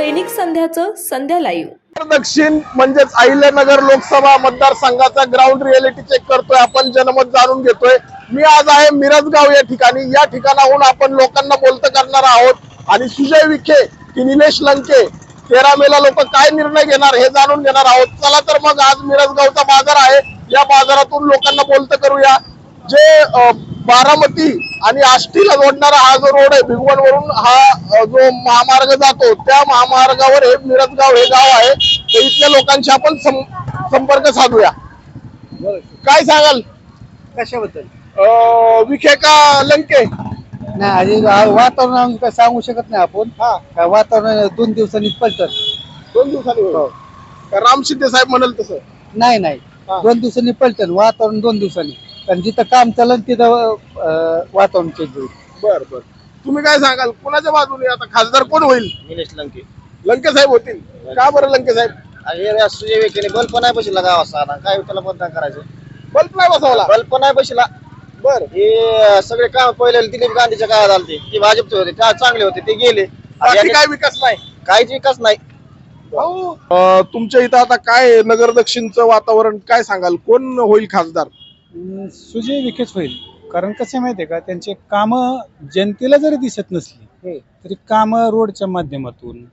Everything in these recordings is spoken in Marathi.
दैनिक संध्याचं संध्या लाईव्ह दक्षिण म्हणजेच अहिल्यानगर लोकसभा मतदारसंघाचा ग्राउंड रियालिटी चेक करतोय. आपण जनमत जाणून घेतोय. मी आज आहे मिरजगाव या ठिकाणी. या ठिकाणाहून आपण लोकांना बोलत करणार आहोत. आणि सुजय विखे की निलेश लंके तेरा मेला लोक काय निर्णय घेणार हे जाणून घेणार आहोत. चला तर मग आज मिरजगावचा बाजार आहे. या बाजारातून लोकांना बोलत करूया. जे बारामती आणि आष्टीला जोडणारा हा जो रोड आहे भिगवण वरून हा जो महामार्ग जातो त्या महामार्गावर हे मिरजगाव हे गाव आहे. तर इथल्या लोकांशी आपण संपर्क साधूया. काय सांगाल? कशाबद्दल? विखे का लंके. नाही वातावरण काय सांगू शकत नाही आपण. हा. वातावरण दोन दिवसांनी पलटत दोन दिवसांनी. का राम शिंदे साहेब म्हणाल तसं? नाही नाही. हा. दोन दिवसांनी पलटन वातावरण दोन दिवसांनी. कारण जिथं काम चालन तिथं अं, वातावरण चेंज होईल. बर बर. तुम्ही काय सांगाल? कोणाच्या बाजूने? आता खासदार कोण होईल? निलेश लंके. लंके साहेब होतील. का बरं लंके साहेब? हे सुजय विखेने बल्ब नाही बसला गावात साधा. काय त्याला मतदान करायचं? बल्ब नाही बसवला? बल्ब नाही बसला. बर. हे सगळे काम पहिले दिलीप गांधीच्या काळात आलते. ते भाजपचे होते त्या चांगले होते ते गेले. आणि बाकी यांनी काय विकास नाही? काहीच विकास नाही. अ, तुमच्या इथं आता काय आहे? नगर दक्षिणचं वातावरण काय सांगाल? कोण होईल खासदार? सुजय विखेच होईल. कारण कसं आहे माहितीये का त्यांचे काम जनतेला जरी दिसत नसली तरी काम रोडच्या माध्यमातून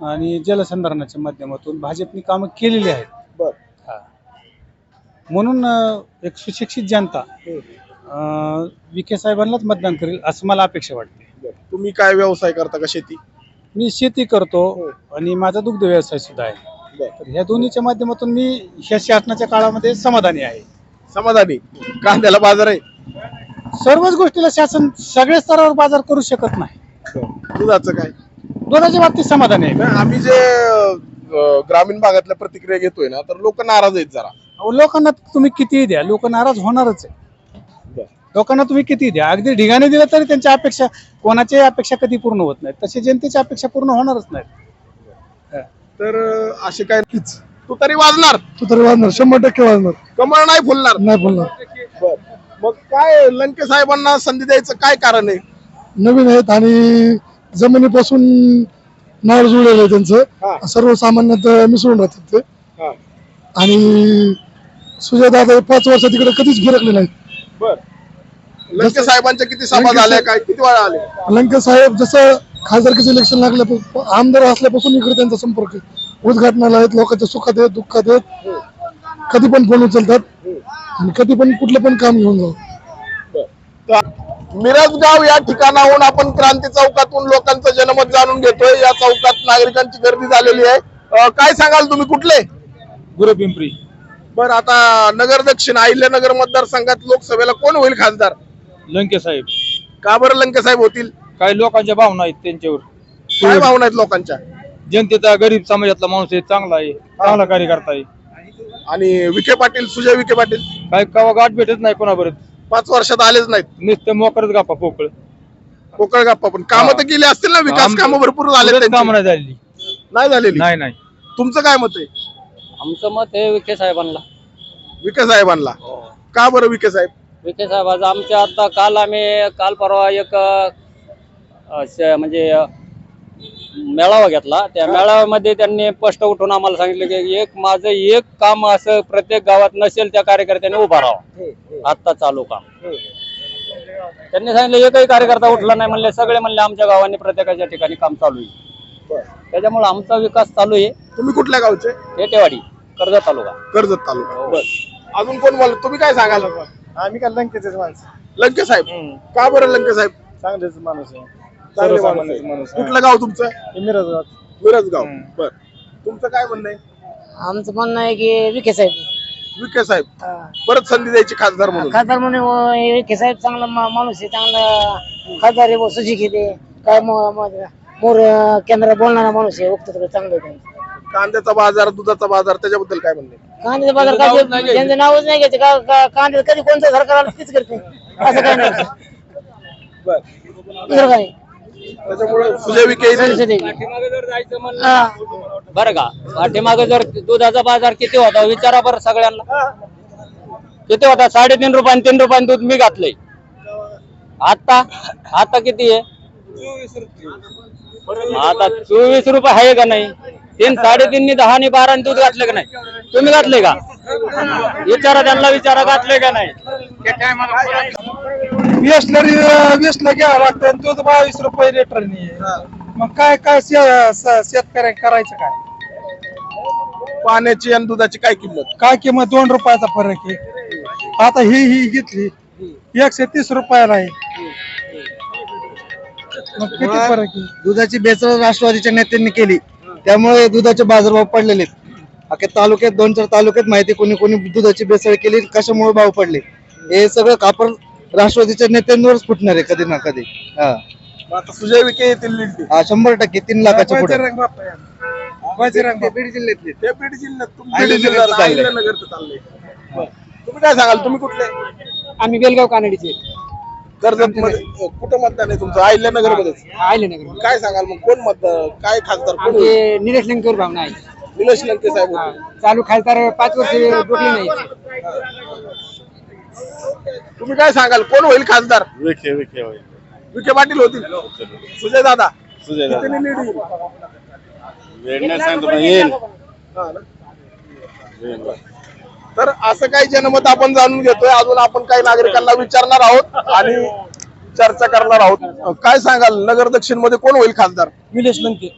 आणि जलसंधारणाच्या माध्यमातून भाजपने कामं केलेली आहेत. बर. हा. म्हणून अं, एक सुशिक्षित जनता अं, विखे साहेबांनाच मतदान करेल असं मला अपेक्षा वाटते. तुम्ही काय व्यवसाय करता का शेती? मी शेती करतो आणि माझा दुग्ध व्यवसाय सुद्धा आहे. तर ह्या दोन्हीच्या माध्यमातून मी ह्या शासनाच्या काळामध्ये समाधानी आहे. समाधानी. कांद्याला बाजार आहे. सर्वच गोष्टीला शासन सगळ्या स्तरावर बाजार करू शकत नाही. दुधाचं काय? दोघांच्या बाबतीत समाधान आहे. नाही, आम्ही जे अ, ग्रामीण भागातल्या प्रतिक्रिया घेतोय ना तर लोक नाराज आहेत जरा. अहो, लोकांना तुम्ही कितीही द्या लोक नाराज होणारच आहे. लोकांना तुम्ही किती द्या अगदी ढिगाने दिलं तरी त्यांच्या अपेक्षा कोणाची अपेक्षा कधी पूर्ण होत नाहीत. तसे जनतेची अपेक्षा पूर्ण होणारच नाहीत. तर अ, असे काय तू तरी वाजणार. तू तरी वाजणार शंभर टक्के वाजणार. कमळ नाही फुलणार. नाही बोलणार बर. मग काय लंके साहेबांना संधी द्यायचं काय कारण आहे? नवीन आहेत आणि जमिनीपासून नाळ जुळलेलं आहे हा. त्यांचं सर्वसामान्यात मिसळून राहतात ते. हा. आणि सुजयदादा हे पाच वर्षात तिकडे कधीच फिरकले नाहीत. बर. लंके साहेबांच्या किती सभा लंके झाल्या साहेब- काय? किती वेळा आले? लंके साहेब जसं खासदारकीचं इलेक्शन लागल्या आमदार असल्यापासून इकडे त्यांचा संपर्क आहे. उद्घाटनाला आहेत लोकांच्या सुखात आहेत दुःखात आहेत. कधी पण फोन उचलतात? आणि कधी पण कुठलं पण काम घेऊन जाऊ. मिरजगाव या ठिकाणाहून आपण क्रांती चौकातून लोकांचं जनमत जाणून घेतोय. या चौकात नागरिकांची गर्दी झालेली आहे. अ, काय सांगाल तुम्ही? कुठले? गुरु पिंपरी. बर आता नगर दक्षिण अहिल्यानगर मतदारसंघात लोकसभेला कोण होईल खासदार? लंके साहेब. का बरं लंके साहेब होतील? काही लोकांच्या भावना आहेत त्यांच्यावर. काय भावना आहेत लोकांच्या? जनतेचा गरीब समाजातला माणूस आहे चांगला आहे चांगला कार्यकर्ता आहे. आणि विखे पाटील सुजय विखे पाटील. काय कवा गाठ भेटत नाही कोणाबरोबर? पाच वर्षात आलेच नाहीत. नुसतं मोकरच गापा पोकळ. कोकळ गप्पा पण कामं तर केली असतील ना विकास काम- भरपूर झाले कामं नाही झालेली. नाही झालेली? नाही नाही. तुमचं काय मत आहे? आमचं मत आहे विखे साहेबांना. विखे साहेबांना. का बरं विखे साहेब? विखे साहेबाचं आमच्या आता काल आम्ही काल परवा एक अ, श- म्हणजे मेळावा घेतला. त्या मेळाव्यामध्ये त्यांनी स्पष्ट उठून आम्हाला सांगितलं की एक माझं एक काम असं प्रत्येक गावात नसेल त्या कार्यकर्त्याने उभा राहावा. आत्ता चालू काम. त्यांनी सांगितलं एकही कार्यकर्ता उठला नाही म्हणले सगळे म्हणले आमच्या गावांनी प्रत्येकाच्या ठिकाणी काम चालू आहे. त्याच्यामुळे आमचा विकास चालू आहे. तुम्ही कुठल्या गावचे? हेटेवाडी कर्जत तालुका. कर्जत तालुका. बर. अजून कोण बोल तुम्ही काय सांगाल? आम्ही काय लंकेचेच माणसं. लंके साहेब का बरं लंके साहेब चांगलेच माणूस आहे. चांगले माणूस आहे. कुठलं गाव तुमचं? मिरज मिरजगाव. बर. तुमचं काय म्हणणं आहे? आमचं म्हणणं आहे की विखे साहेब. विखे साहेब. परत संधी द्यायची खासदार म्हणून. खासदार म्हणून विखे साहेब चांगला मा- माणूस आहे चांगला खासदार आहे सुशिक्षित आहे काय म- म- मोर केंद्रात बोलणारा माणूस आहे वक्तव्य चांगलं आहे त्यांचं. कांद्याचा बाजार दुधाचा बाजार त्याच्याबद्दल काय म्हणणं आहे? कांद्याचं बाजार काय त्यांचं नावच नाही घ्यायचं. का- का- कांद्यात कधी कोणतं सरकार आलं तीच करते. असं काय नाही. बर. दुसरं काय? त्याच्यामुळे सुजय विखे का? पाठीमागे जर दुधाचा बाजार किती होता? विचारा बरं सगळ्यांना. किती होता? साडेतीन रुपयाने तीन रुपयाने दूध मी घातलंय. आता? आता किती आहे? आता चोवीस रुपये आहे का नाही? तीन साडेतीननी दहा आणि बारा दूध घातलं का नाही? तुम्ही घातले का? विचारा त्यांना विचारा घातले का नाही? वेसला वेसला घ्यावं लागतं आणि दूध बावीस रुपये लिटर मग काय काय शेतकऱ्या करायचं काय? पाण्याची आणि दुधाची काय किंमत? काय किंमत? दोन रुपयाचा फरक आहे. आता ही ही घेतली. एकशे तीस रुपयाला आहे. मग किती फरक आहे? दुधाची बेचळ राष्ट्रवादीच्या नेत्यांनी केली. त्यामुळे दुधाचे बाजारभाव पडलेले आहेत. अख्या तालुक्यात दोन चार तालुक्यात माहिती कोणी कोणी दुधाची बेचळ केली कशामुळे भाव पडले? हे सगळं कापड राष्ट्रवादीच्या नेत्यांवरच फुटणार आहे कधी ना कधी. हा. आता सुजय विखे येतील लीड हा, शंभर टक्के तीन लाखाच्या पुढे. बाप्पा बाप्पा. बीड जिल्ह्यातले. ते बीड जिल्ह्यात. तुम्ही बीड अहिल्यानगरचं जिल्ह्यात चाललंय. अहिल्यानगरचं चाललंय बरं. तुम्ही काय सांगाल? तुम्ही कुठले? आम्ही बेलगाव कानडीचे. कर्जत मध्ये कुठं मतदान आहे तुमचं? अहिल्यानगरमध्ये. आयलेनगर काय सांगाल मग? कोण मतदान काय खासदार? कोण होईल? निलेश लंकेवर भावना आहे. निलेश लंके साहेब होते. चालू खासदार पाच वर्ष डोकले नाही तुम्ही काय सांगाल? कोण होईल खासदार? विखे विखे होय विखे पाटील होतील. सुजय दादा. सुजय दादा. किती lead येईल? वेळ नाही सांगतो पण येईल. हा ना? येईल. तर असं काही जनमत आपण जाणून घेतोय. अजून आपण काही नागरिकांना विचारणार आहोत आणि चर्चा करणार आहोत. काय सांगाल? नगर दक्षिणमध्ये कोण होईल खासदार? निलेश लंके.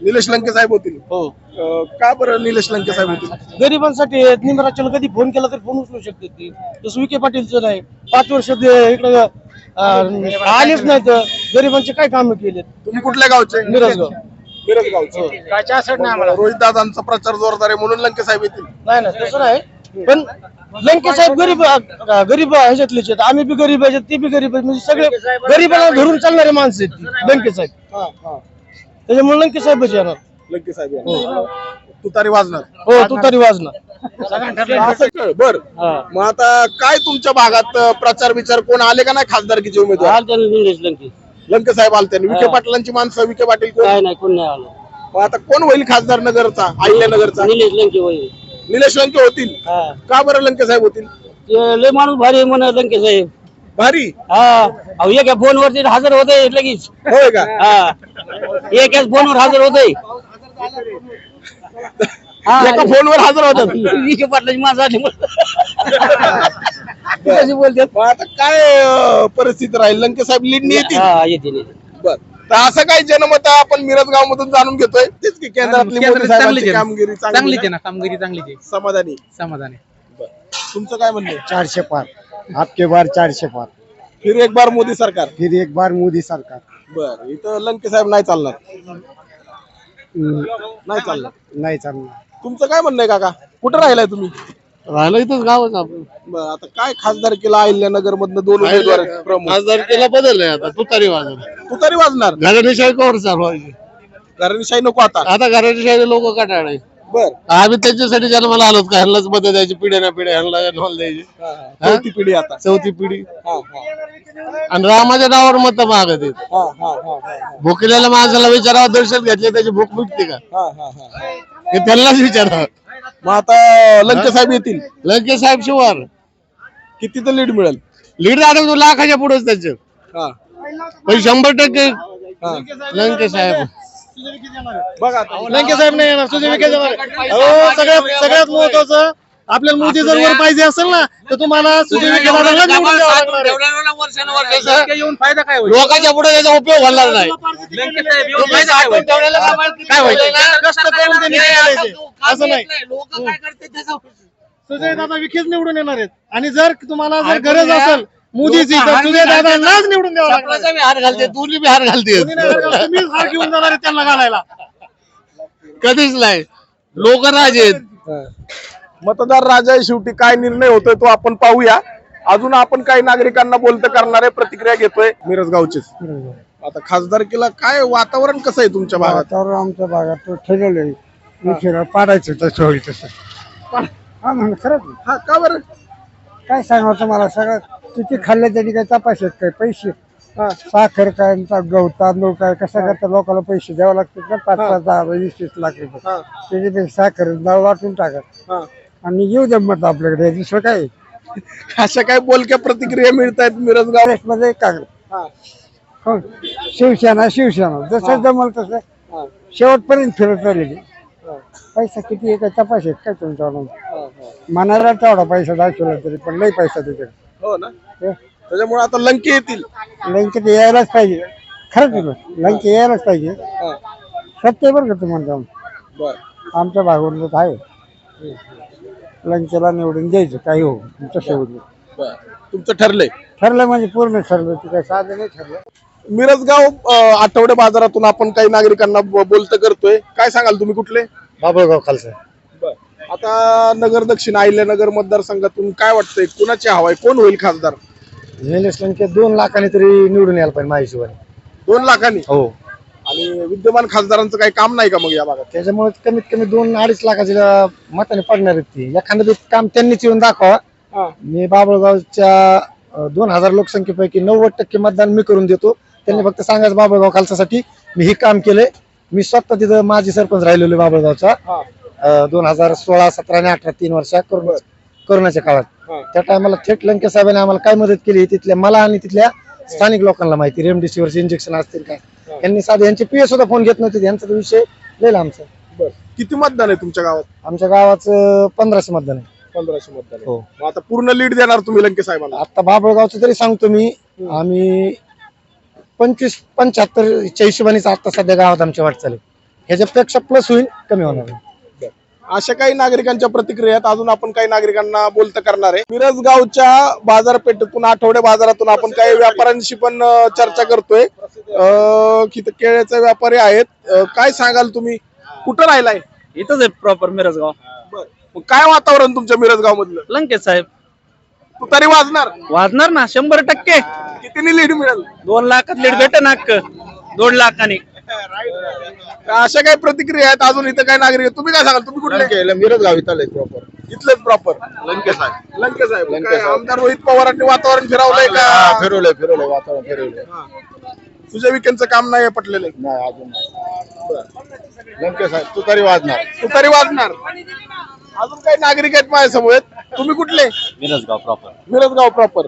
निलेश लंके साहेब होतील. हो. अं, का बरं निलेश लंके साहेब होतील? गरिबांसाठी निमराजला कधी फोन केला तरी फोन उचलू शकते ती जसं विखे पाटीलचं नाही. पाच वर्ष इकडे आलेच नाही तर गरिबांचे काय काम केले तुम्ही कुठल्या गावचे? मिरजगाव. मिरज गावचे काय चासठ नाही आम्हाला? रोहित दादांचा प्रचार जोरदार आहे म्हणून लंके साहेब येतील. नाही ना तसं नाही. पण लंके साहेब गरीब अं, गरीब ह्याच्यातलेच आहेत. आम्ही बी गरीब आहेत ते बी गरीब आहेत. म्हणजे सगळे गरीबाला धरून चालणारे माणसं आहेत ती, लंके साहेब. हा हा. त्याच्यामुळे लंके साहेबच येणार. लंके साहेब येणार. तुतारी वाजणार. हो तू तरी वाजणार. असं बर. मग आता काय तुमच्या भागात अं, प्रचार विचार कोण आले का नाही खासदारकीचे उमेदवार? निलेश लंके. लंके साहेब आले त्यांनी विखे पाटलांची माणसं विखे पाटील कोण? काय नाही कोण नाही आलं. मग आता कोण होईल खासदार नगरचा अहिल्यानगरचा? निलेश लंके होईल. निलेश लंके होतील. का बरं लंके साहेब होतील? लय माणूस भारी म्हणा लंके साहेब. भारी. हा. एका फोनवरती हजर होते लगेच होय का? हा. एकाच फोनवर हजर होते. एका फोनवर हजर होतात विखे पाटलाची माझं आली मग आता काय अं, परिस्थिती राहील? लंके साहेब लीडनी येतील. हा येते येते. बर. तर असं काही जनमत आपण मिरज गाव मधून जाणून घेतोय. तेच की केंद्रातली मोदी साहेबांची कामगिरी चांगली आहे. ना कामगिरी चांगली आहे. समाधानी. समाधान. आहे. तुमचं काय म्हणणं आहे? चारशे पार. आपके बार चारशे पार। फिर एक बार मोदी सरकार? फिर एक बार मोदी सरकार। बर इथं लंके साहेब नाही चालणार? नाही चालणार? नाही चालणार। तुमचं काय म्हणणं आहे काका? कुठं राहिलाय तुम्ही? राहिलं इथंच गावच आपण बरं आता काय खासदार केला अहिल्यानगर मधनं दोन उमेदवार आहेत प्रमुख? खासदारकीला बदललंय आता तुतारी वाजून तू तरी वाजणार? घराणेशाही कवर चालवायची घराणेशाही नको आता. आता घराणेशाही लोक कटाळे बर. आम्ही त्यांच्यासाठी जन्माला आलो का ह्यांनाच मदत द्यायची पिढ्या ना पिढ्या ह्यांना जन्माला द्यायची. चौथी पिढी आता. चौथी पिढी. हा, हा. आणि रामाच्या नावावर मत मागत आहेत. हा, हा, हा, हा, भुकलेल्या माणसाला विचारावं दर्शन घेतले त्याची भूक मिटते का? हा, हा, हा. हे त्यांनाच विचारावं. मग आता लंके साहेब येतील. लंके साहेब शिवार. किती तर लीड मिळेल? लीड तो लाखाच्या पुढेच त्यांचं. हा. पण शंभर टक्के हा. लंके साहेब. बघा आता. लंके साहेब नाही येणार सुजय विखे सगळ्यात सगळ्यात महत्वाचं आपल्याला मोदी जर वर पाहिजे असेल ना तर तुम्हाला सुजय विखे दादाला निवडून द्यावं लागणार आहे. येऊन फायदा काय होईल? लोकांच्या पुढे त्याचा उपयोग होणार नाही. काय होईल? कष्ट करून ते निवडून आणायचे. असं नाही. सुजय दादा विखेच निवडून येणार आहेत. आणि जर तुम्हाला जर गरज असेल मोदीची तर सुजय दादांनाच निवडून द्यावं लागणार. आहे. बी हार घालते दोन्ही बी हार घालते. कोणी नाही करणार, तुम्हीच हार घेऊन जाणार आहेत त्यांना घालायला. कधीच नाही. लोक राजे आहेत. मतदार राजा आहे शेवटी. काय निर्णय होतोय तो आपण पाहूया. अजून आपण काही नागरिकांना बोलत करणारे प्रतिक्रिया घेतोय. मिरज गावचेच. आता खासदारकीला काय वातावरण कसं आहे तुमच्या भागात? वातावरण आमच्या भागात ठरवलंय विखेला पाडायचं तसं होईल तसं. हा खरंच. आहे. हा का बरं? काय सांगावं तुम्हाला? सगळं किती खाल्लं तरी काय तपास आहेत काय पैसे हा, साखर काय गहू तांदूळ काय कसं करता लोकांना पैसे द्यावे लागतात ना पाच पाच दहा वीस वीस लाख रुपये. त्याच्यापेक्षा साखर डाळ वाटून टाकत हा. आणि येऊ द्या मत आपल्याकडे दुसरं काय? अशा काय बोलक्या प्रतिक्रिया मिळत आहेत मिरजमध्ये काँग्रेस हा. शिवसेना शिवसेना. जसं जमल तसं. शेवटपर्यंत फिरत राहिलेली. पैसा किती आहे? काय तपास आहे काय तुमच्या मनाला तेवढा पैसा दाखवला तरी पण लई पैसा तिकडे हो ना. त्याच्यामुळे आता लंके येतील. लंकेत यायलाच पाहिजे. खरंच आहे बरं. लंके यायलाच पाहिजे. सत्य बरं का तुम्हाला बर. आमच्या भागावर आहे. लंकेला निवडून द्यायचं काही हो तुमचं शेवट बर. तुमचं ठरलंय? ठरलं म्हणजे पूर्ण ठरलं ते काय साधं नाही ठरलं. मिरजगाव अं, आठवडे बाजारातून आपण काही नागरिकांना ब- बोलतं करतोय. काय सांगाल तुम्ही कुठले? बाबळगाव खालसा आता नगर दक्षिण अहिल्यानगर मतदारसंघातून काय वाटतंय? कुणाची हवाय कोण होईल खासदार? निलेश लंके दोन लाखांनी तरी निवडून यायला पाहिजे माझ्या हिशोबाने. दोन लाखांनी? हो. आणि विद्यमान खासदारांचं काही काम नाही का मग या भागात? त्याच्यामुळे कमीत कमी दोन अडीच लाखाच्या मताने पडणार आहेत ती. एखादं बी काम त्यांनीच येऊन दाखवा. मी बाबळगावच्या दोन हजार लोकसंख्येपैकी नव्वद टक्के मतदान मी करून देतो. त्यांनी फक्त सांगायचं बाबळगाव खालसासाठी मी हे काम केलंय. मी स्वतः तिथं माजी सरपंच राहिलेलो आहे बाबळगावचा. दोन हजार सोळा सतरा आणि अठरा तीन वर्षा करोना करोनाच्या काळात. त्या टायमाला थेट लंके साहेबांनी आम्हाला काय मदत केली? तिथल्या मला आणि तिथल्या स्थानिक लोकांना माहिती. रेमडेसिवीरचे इंजेक्शन असतील काय? त्यांनी साधे यांचे पीए सुद्धा फोन घेत नव्हते. यांचा विषय लय आमचा किती मतदान आहे तुमच्या गावात? आमच्या गावाचं पंधराशे मतदान आहे. पंधराशे मतदान आहे. हो. मग आता पूर्ण लीड देणार तुम्ही लंके साहेबांना. आता बाबळगावचं तरी सांगतो मी. आम्ही पंचवीस पंच्याहत्तरच्या हिशोबानेच आता सध्या गावात आमच्या वाटचाल आहे. ह्याच्यापेक्षा प्लस होईल कमी होणार नाही. अशा काही नागरिकांच्या प्रतिक्रियात अजून आपण काही नागरिकांना बोलत करणार आहे. मिरज गावच्या बाजारपेठेतून आठवडे बाजारातून आपण काही व्यापाऱ्यांशी पण चर्चा करतोय. केळ्याचे व्यापारी आहेत. काय सांगाल तुम्ही? कुठं राहिलाय? इथंच आहे प्रॉपर मिरजगाव. काय वातावरण तुमच्या मिरज गाव मधलं लंकेश साहेब. तू तरी वाजणार? वाजणार ना शंभर टक्के. कितीनी लीड मिळेल? दोन लाखात लीड भेट ना दोन लाखाने. अशा काही प्रतिक्रिया आहेत अजून इथं काय नागरिक? आहेत? तुम्ही काय सांगाल? तुम्ही कुठले? मिरज गाव इथं प्रॉपर इथलेच प्रॉपर लंके साहेब. लंके साहेब. काय आमदार रोहित पवारांनी वातावरण फिरवलंय का? फिरवलंय फिरवलंय वातावरण फिरवलंय. तुझ्या विकेंडचं काम नाही पटलेलं? नाही अजून लंके साहेब तू तरी वाजणार. तू तरी वाजणार. अजून काही नागरिक आहेत माझ्यासमोर आहेत. तुम्ही कुठले? मिरजगाव प्रॉपर मिरजगाव प्रॉपर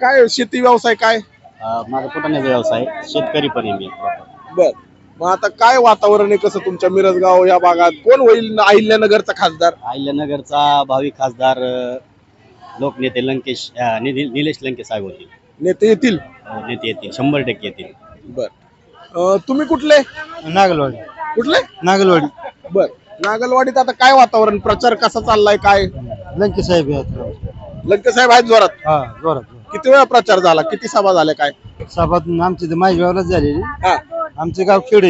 काय शेती व्यवसाय काय? माझा कुठण्याचा व्यवसाय शेतकरी पण आहे मी. proper. बर. मग आता काय वातावरण आहे कसं तुमच्या मिरजगाव या भागात? कोण होईल अहिल्यानगरचा खासदार? अहिल्यानगरचा भावी खासदार अ, लोकनेते लंकेश अ, निलेश लंके साहेब होतील. नेते येतील? अ, नेते येतील. शंभर टक्के येतील. बर. अं, तुम्ही कुठले? नागलवाडी. कुठले? नागलवाडी. बर. नागलवाडीत आता काय वातावरण? प्रचार कसा चाललाय काय? लंके साहेब लंके साहेब आहेत जोरात? हा जोरात. किती वेळा प्रचार झाला? किती सभा झाल्या काय? सभात आमची तर माझ्या गावालाच झालेली. हा. आमचे गाव खेड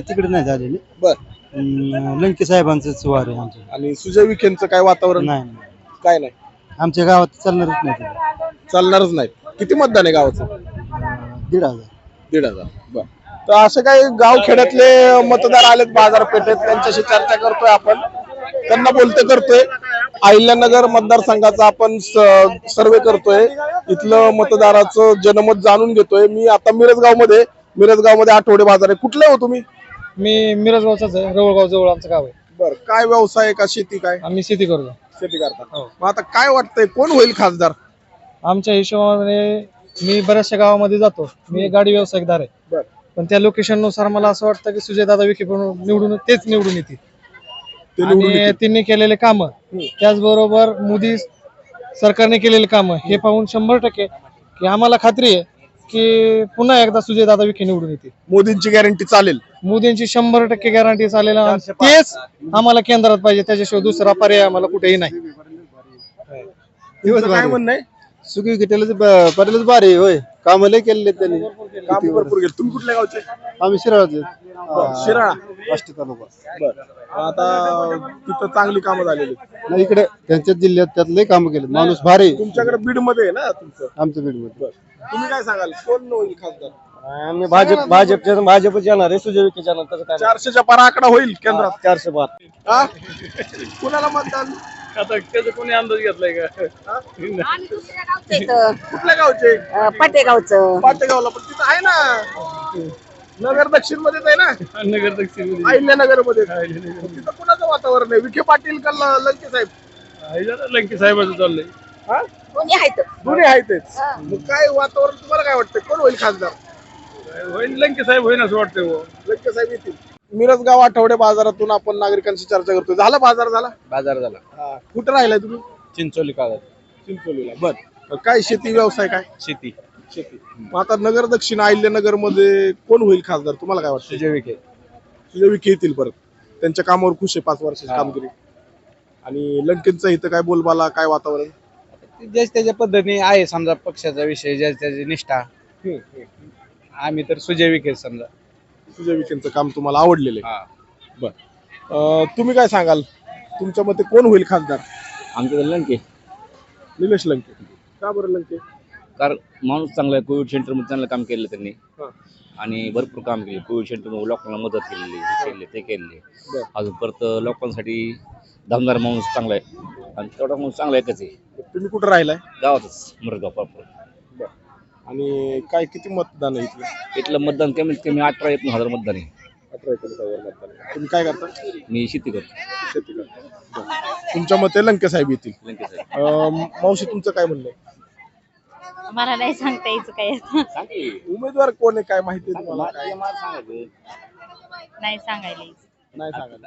तिकडे नाही झालेली. बर. अं, लंके साहेबांचं सुवार आहे आमचं. आणि सुजय विखेंचं काय वातावरण? नाही नाही. काय नाही. आमच्या गावात चालणारच नाही ते. चालणारच नाही. किती मतदान आहे गावाचं? अं, दीड हजार. दीड हजार. बर. तर असे काही गाव खेड्यातले मतदार आलेत बाजारपेठेत त्यांच्याशी चर्चा करतोय आपण. त्यांना बोलते करतोय. अहिल्यानगर मतदारसंघाचा आपण सर्वे करतोय. इथलं मतदाराचं जनमत जाणून घेतोय. मी आता मिरजगावमध्ये मिरजगावमध्ये आठवडे बाजार आहे. कुठले हो तुम्ही? मी मिरजगावचाच आहे. रवळगाव जवळ आमचं गाव आहे. बर काय व्यवसाय का? शेती काय? आम्ही शेती करतो. शेती करता. मग आता काय वाटतंय? कोण होईल खासदार? आमच्या हिशोबाने मी बऱ्याचशा गावामध्ये जातो. मी एक गाडी व्यावसायिकदार आहे. बर. पण त्या लोकेशननुसार मला असं वाटतं की सुजयदादा विखे पण निवडून तेच निवडून येतील. ते निवडून आणि येतील. त्यांनी केलेले कामं. त्याचबरोबर मोदी सरकारने केलेले कामं. हे पाहून शंभर टक्के की आम्हाला खात्री आहे. की पुन्हा एकदा सुजयदादा विखे निवडून येतील. मोदींची गॅरंटी चालेल. मोदींची शंभर टक्के गॅरंटी चालेल. आणि तेच आम्हाला केंद्रात पाहिजे त्याच्याशिवाय दुसरा पर्याय आम्हाला कुठेही नाही. तुमचं काय म्हणणं आहे? सुखी पटेलच भारी होय. काम लय केलेले आहेत त्यांनी. काम भरपूर गेले तुम्ही कुठल्या गावचे? आम्ही शिराळाचे शिराळा. आष्टी तालुका. बर. आता तिथं चांगली कामं झालेली नाही इकडे त्यांच्या जिल्ह्यात त्यात लय काम केले माणूस भारी आहे. तुमच्याकडे बीडमध्ये आहे ना तुमचं? आमच्या बीडमध्ये तुम्ही काय सांगाल? कोण होईल खासदार? आम्ही भाजप भाजपच्या भाजपच येणार आहे. सुजय विखे येणार त्याचं काय चारशेच्या पार आकडा होईल केंद्रात. चारशे बार. हा? कुणाला मतदान? आता त्याचा कोणी अंदाज घेतलाय का? कुठल्या गावचे? पाटेगावचं. पाटेगावला पण तिथं आहे ना. नगर दक्षिण मध्येच आहे ना? नगर दक्षिण अहिल्यानगरमध्ये तिथं कुणाचं वातावरण आहे? विखे पाटील का ल- लंके साहेब? लंके साहेबाचं चाललंय. हा? कोणी आहेत. दोन्ही आहेतच मग काय वातावरण तुम्हाला काय वाटतं कोण होईल खासदार? होईल लंके साहेब होईल असं वाटतंय हो. लंके साहेब येतील. मिरजगाव आठवडे बाजारातून आपण नागरिकांशी चर्चा करतोय. झाला बाजार झाला? बाजार झाला. हा. कुठं राहिलाय तुम्ही? चिंचोली कागद. चिंचोलीला. बर. काय शेती व्यवसाय काय? शेती. शेती. मग आता नगर दक्षिण अहिल्यानगरमध्ये कोण होईल खासदार? तुम्हाला काय वाटतं? सुजय विखे. सुजय विखे येतील परत. त्यांच्या कामावर खुश आहे पाच वर्षाची कामगिरी. आणि लंकेंचं इथं काय बोलबाला काय वातावरण? ज्याच त्याच्या पद्धतीने आहे समजा पक्षाचा विषय ज्याच त्याची निष्ठा. आम्ही तर सुजय विखे समजा. सुजय विखेंचं काम तुम्हाला आवडलेलं. आहे. बर. अं, तुम्ही काय सांगाल? तुमच्या मते कोण होईल खासदार? आमच्या लंके. निलेश लंके. का बरं लंके? कारण माणूस चांगला आहे कोविड सेंटरमध्ये चांगलं काम केलं त्यांनी. हा. आणि भरपूर काम केले. कोविड सेंटरमध्ये लोकांना मदत केलेली हे केले ते बर. अजून परत लोकांसाठी दमदार माणूस चांगला आहे. आणि तेवढा माणूस चांगला एकच आहे. तुम्ही कुठं राहिलाय? गावातच मुरगाव प्रॉपर. आणि काय किती मतदान आहे इथलं? इथलं मतदान कमीत कमी अठरा एक हजार मतदान आहे. अठरा एकोणीसावर मतदान. तुम्ही काय करता? मी शेती करतो. शेती करता. बरं. तुमच्या मते लंके साहेब येतील. लंके साहेब. अं, मावशी तुमचं काय म्हणणं आहे? मला नाही सांगता यायचं काय उमेदवार कोण आहे? काय माहिती आहे तुम्हाला? काय? नाही सांगायला यायचं. नाही सांगायला.